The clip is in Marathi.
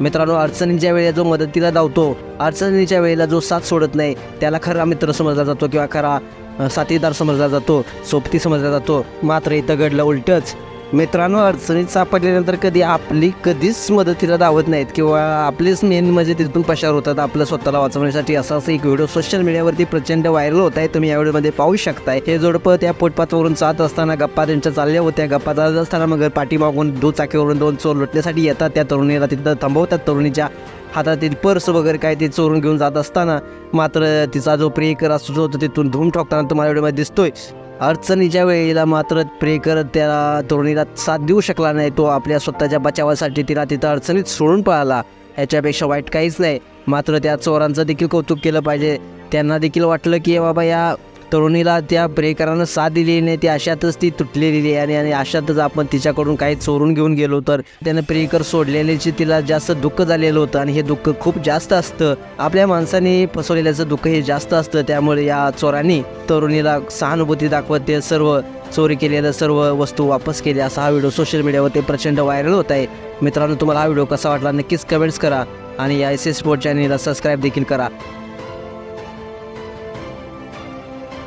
मित्रांनो अडचणींच्या वेळेला जो मदतीला धावतो अडचणीच्या वेळेला जो साथ सोडत नाही त्याला खरा मित्र समजला जातो किंवा खरा साथीदार समजला जातो सोबती समजला जातो. मात्र इथं घडलं उलटंच. मित्रांनो अडचणीत सापडल्यानंतर कधी आपली कधीच मदतीला धावत नाहीत किंवा आपलेच मेन म्हणजे तिथून पशार होतात आपलं स्वतःला वाचवण्यासाठी. असा असं एक व्हिडिओ सोशल मीडियावरती प्रचंड व्हायरल होत आहे. तुम्ही या व्हिडिओमध्ये पाहू शकताय. हे जोडपं त्या फुटपाथवरून जात असताना गप्पा त्यांच्या चालल्या होत्या. गप्पा चालत असताना मग पाठीमागून दुचाकीवरून दोन चोर लुटण्यासाठी येतात. त्या तरुणीला तिथं थांबवतात. तरुणीच्या हातातील पर्स वगैरे काय ते चोरून घेऊन जात असताना मात्र तिचा जो प्रियकर असतो जो तिथून धूम ठोकताना तुम्हाला व्हिडिओमध्ये दिसतोय. अडचणीच्या वेळेला मात्र प्रे करत त्याला तरुणीला साथ देऊ शकला नाही तो आपल्या स्वतःच्या बचावासाठी तिला तिथं अडचणीत सोडून पळाला. ह्याच्यापेक्षा वाईट काहीच नाही. मात्र त्या चोरांचं देखील कौतुक केलं पाहिजे. त्यांना देखील वाटलं की बाबा या तरुणीला त्या प्रेकरानं साथ दिली नाही ती अशातच ती तुटलेली आहे. आणि आणि अशातच आपण तिच्याकडून काही चोरून घेऊन गेलो तर त्यानं प्रेकर सोडलेल्याची तिला जास्त दुःख झालेलं होतं. आणि हे दुःख खूप जास्त असतं. आपल्या माणसाने फसवलेल्याचं दुःख हे जास्त असतं. त्यामुळे या चोरांनी तरुणीला सहानुभूती दाखवत ते सर्व चोरी केलेलं सर्व वस्तू वापस केल्या असा हा व्हिडिओ सोशल मीडियावरती प्रचंड व्हायरल होत आहे. मित्रांनो तुम्हाला हा व्हिडिओ कसा वाटला नक्कीच कमेंट्स करा आणि या एस एस स्पोर्ट चॅनलला सबस्क्राईब देखील करा.